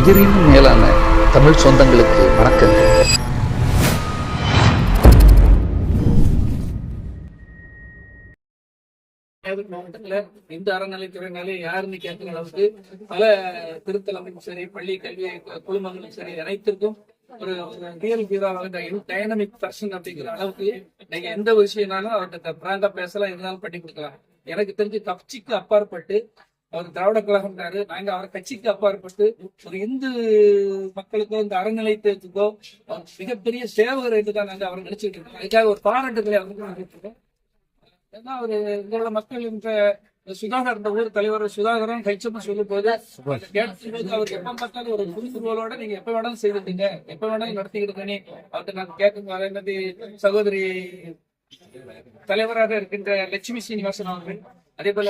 உயிரினும் மேலான தமிழ் சொந்தங்களுக்கு வணக்கங்கள். மாவட்டத்துல இந்த அறநிலைத்துறையினாலே யாருன்னு கேட்கிற அளவுக்கு பல திருத்தலங்களும் சரி பள்ளி கல்வி குழுமங்களும் சரி அனைத்திற்கும் ஒரு ரியல் ஹீரோவாக இந்த டைனமிக் பர்சன் அப்படிங்கிற அளவுக்கு நீங்க எந்த விஷயம்னாலும் அவர்கிட்ட பிராண்டா பேசலாம் இருந்தாலும் பண்ணி கொடுக்கலாம். எனக்கு தெரிஞ்சு கட்சிக்கு அப்பாற்பட்டு அவர் திராவிட கழகம்னாரு நாங்க அவர் கட்சிக்கு அப்பாற்பட்டு ஒரு இந்து மக்களுக்கோ இந்த அறநிலையத்துக்கோ மிகப்பெரிய சேவகர் என்று தான் நாங்க அவர் நினைச்சிட்டு இருக்கோம். அதுக்காக ஒரு பாராட்டுகளை அவருக்கு கொடுக்கிறோம். ஏன்னா அவரு இங்குள்ள மக்கள் இந்த சுதாகர் இந்த ஊர் தலைவர் சுதாகரன் கைச்சமா சொல்லும் போது கேட்கும்போது அவர் எப்ப பார்த்தாலும் ஒரு புரிந்துகோளோட நீங்க எப்ப வேணாலும் செய்துட்டீங்க எப்ப வேணாலும் நடத்திக்கிட்டு அவர்கிட்ட நாங்க கேட்கும் மாதிரி சகோதரி தலைவராக இருக்கின்ற லட்சுமி சீனிவாசன் அவர்கள் அதே போல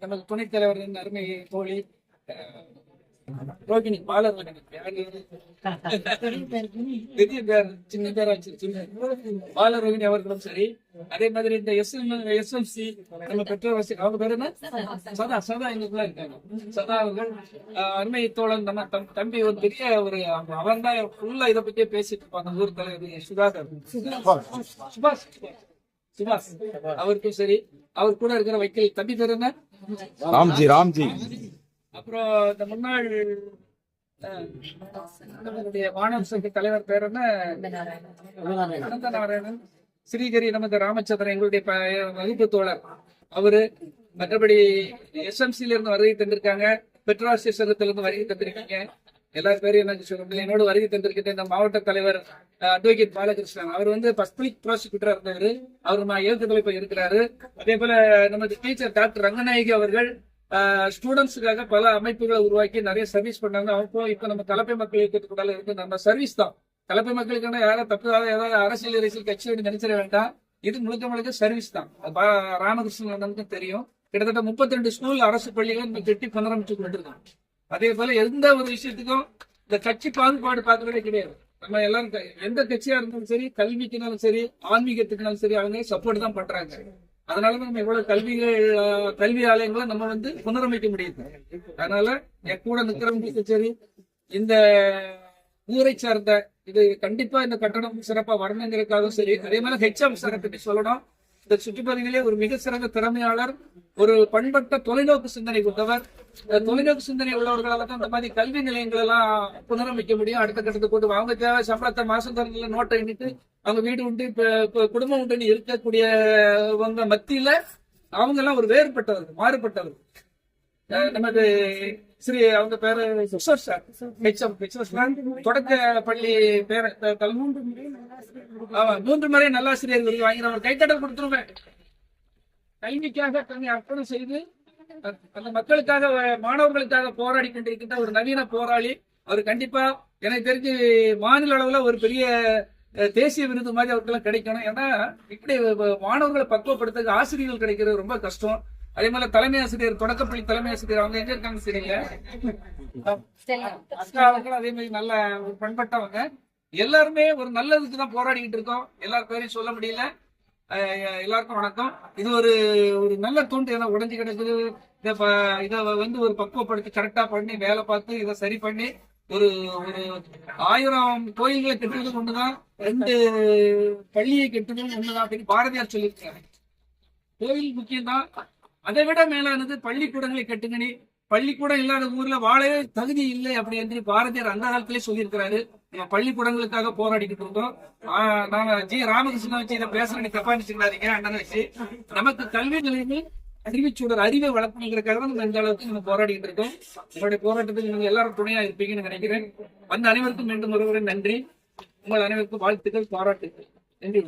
நமக்கு துணைத் தலைவர் அருமை தோழி ரோகிணி பாலர் பெரிய பேர் சின்ன பேரா வச்சிருச்சு பாலரோகிணி அவர்களும் சரி. அதே மாதிரி இந்த எஸ் எஸ்எம்சி நம்ம பெற்றோர் வசி அவங்க பேர் என்ன? சதா சதா எங்களுக்குள்ள இருக்காங்க. சதா அவர்கள் அருமை தோழன் நம்ம தம்- தம்பி ஒரு பெரிய ஒரு அவன் தான் ஃபுல்லா இதை பத்தியே பேசிட்டு இருப்பாங்க. ஊர் தலைவர் சுதாகர். சுபாஷ். சுபாஷ் அவருக்கும் சரி. அவர் கூட இருக்கிற வைக்கல் தம்பி பேர் என்ன? ராம்ஜி ராம்ஜி. அப்புறம் இந்த முன்னாள் அஹ், நம்மளுடைய மாணவ சங்க தலைவர் பேர் என்ன? அனந்த நாராயணன் ஸ்ரீகரி நமது ராமச்சந்திரன் எங்களுடைய வகுப்பு தோழர். அவரு மற்றபடி எஸ்எம்சில இருந்து வருகை தந்திருக்காங்க. பெட்ரோசிய சங்கத்துல இருந்து வருகை தந்திருக்கீங்க. எல்லா பேரும் என்ன சொல்ல முடியல என்னோட வருகை தந்திருக்கிற இந்த மாவட்ட தலைவர் அட்வொகேட் பாலகிருஷ்ணன். அவர் வந்து பப்ளிக் ப்ராசிக்யூட்டரா இருந்தவர். அவர் மா- இப்ப இருக்கிறாரு. அதே போல நமது டீச்சர் டாக்டர் ரங்கநாயகி அவர்கள் ஸ்டூடெண்ட்ஸுக்காக பல அமைப்புகளை உருவாக்கி நிறைய சர்வீஸ் பண்ணாங்க. அவங்க இப்ப நம்ம கலப்பை மக்கள் இயக்கத்துக்குள்ள இருக்கு நம்ம சர்வீஸ் தான். கலப்பை மக்களுக்கான யாரும் தப்புதாக ஏதாவது அரசியல் அரசியல் கட்சி நினைச்சிட வேண்டாம். இது முழுக்க முழுக்க சர்வீஸ் தான். ராமகிருஷ்ணன் தெரியும். கிட்டத்தட்ட 32 ரெண்டு ஸ்கூல் அரசு பள்ளிகள் நம்ம கட்டி புனரமைச்சு கொண்டிருக்கோம். அதே போல எந்த ஒரு விஷயத்துக்கும் இந்த கட்சி பாகுபாடு பார்க்கறதே கிடையாது. நம்ம எல்லாரும் எந்த கட்சியா இருந்தாலும் சரி கல்விக்குனாலும் சரி ஆன்மீகத்துக்குனாலும் சரி அவங்க சப்போர்ட் தான் பண்றாங்க. அதனாலதான் நம்ம இவ்வளவு கல்விகள் ஆஹ், கல்வி ஆலயங்களை நம்ம வந்து புனரமைக்க முடியுது. அதனால என் கூட நிக்கிறவங்களுக்கு சரி இந்த ஊரை சார்ந்த இது கண்டிப்பா இந்த கட்டணம் சிறப்பா வரணுங்கிறதுக்காகவும் சரி அதே மாதிரி ஹெச்எம் சாரை பற்றி சொல்லணும். இந்த சுற்றுப்பகுதியிலே ஒரு மிக சிறந்த திறமையாளர் ஒரு பண்பட்ட தொலைநோக்கு சிந்தனை கொண்டவர் தொலைநோக்கு சிந்தனை உள்ளவர்களால தான் இந்த மாதிரி கல்வி நிலையங்கள் எல்லாம் புனரமைக்க முடியும். அடுத்த கட்டத்துக்கு கொண்டு அவங்க தேவை சம்பளத்தை மாசம் தரல நோட்டை எண்ணிட்டு அவங்க வீடு உண்டு இப்ப குடும்பம் உண்டுன்னு இருக்கக்கூடியவங்க மத்தியில அவங்க எல்லாம் ஒரு வேறுபட்டவர் மாறுபட்டவர். நமது ஸ்ரீ அவங்க பேரு கிஷோர் சார். மிச்சம் கிஷோர் சார். தொடக்க பள்ளி பேர ஆமா மூன்று முறை நல்லாசிரியர் விருது வாங்கினவர். கைத்தடல் கொடுத்துருவேன். கல்விக்காக தன்னை அர்ப்பணம் செய்து அந்த மக்களுக்காக மாணவர்களுக்காக போராடி கொண்டிருக்கின்ற ஒரு நவீன போராளி அவர் கண்டிப்பா எனக்கு தெரிஞ்சு மாநில அளவுல ஒரு பெரிய தேசிய விருது மாதிரி அவருக்கெல்லாம் கிடைக்கணும். ஏன்னா இப்படி மாணவர்களை பக்குவப்படுத்த ஆசிரியர்கள் கிடைக்கிறது ரொம்ப கஷ்டம். அதே மாதிரி தலைமை ஆசிரியர் தொடக்கப்பள்ளி தலைமை ஆசிரியர் அவங்க எங்க இருக்காங்க சரிங்க அக்கா அவங்களும் அதே மாதிரி நல்ல பண்பட்டவங்க. எல்லாருமே ஒரு நல்லதுக்கு தான் போராடிக்கிட்டு இருக்கோம். எல்லார் பேரையும் சொல்ல முடியல. எல்லாருக்கும் வணக்கம். இது ஒரு ஒரு நல்ல தூண்டு ஏன்னா உடஞ்சி கிடக்குது. இதை இதை வந்து ஒரு பக்குவப்படுத்தி கரெக்டா பண்ணி வேலை பார்த்து இதை சரி பண்ணி ஒரு ஒரு ஆயிரம் கோயில்களை கட்டுறதும் ஒண்ணுதான் ரெண்டு பள்ளியை கட்டுறதும் ஒண்ணுதான் அப்படின்னு பாரதியார் சொல்லியிருக்காரு. கோயில் முக்கியம்தான். அதை விட மேலானது பள்ளிக்கூடங்களை கட்டுங்கனி பள்ளிக்கூடம் இல்லாத ஊர்ல வாழவே தகுதி இல்லை அப்படி என்று பாரதியார் அந்த காலத்திலே சொல்லியிருக்கிறாரு. நம்ம பள்ளிக்கூடங்களுக்காக போராடிக்கிட்டு இருந்தோம். நாங்க ஜி ராமகிருஷ்ணன் வச்சு இதை பேசுறேன்னு தப்பா நினைச்சுக்கிறாதீங்க அண்ணன் வச்சு. நமக்கு கல்வி நிலையங்கள் அறிவிச்சூடர் அறிவை வளர்க்கணுங்கிறதுக்காக தான் நம்ம இந்த அளவுக்கு நம்ம போராடிக்கிட்டு இருக்கோம். உங்களுடைய போராட்டத்துக்கு நீங்க எல்லாரும் துணையா இருப்பீங்கன்னு நினைக்கிறேன். வந்த அனைவருக்கும் மீண்டும் ஒருவரை நன்றி. உங்கள் அனைவருக்கும் வாழ்த்துக்கள் பாராட்டுகள் நன்றி.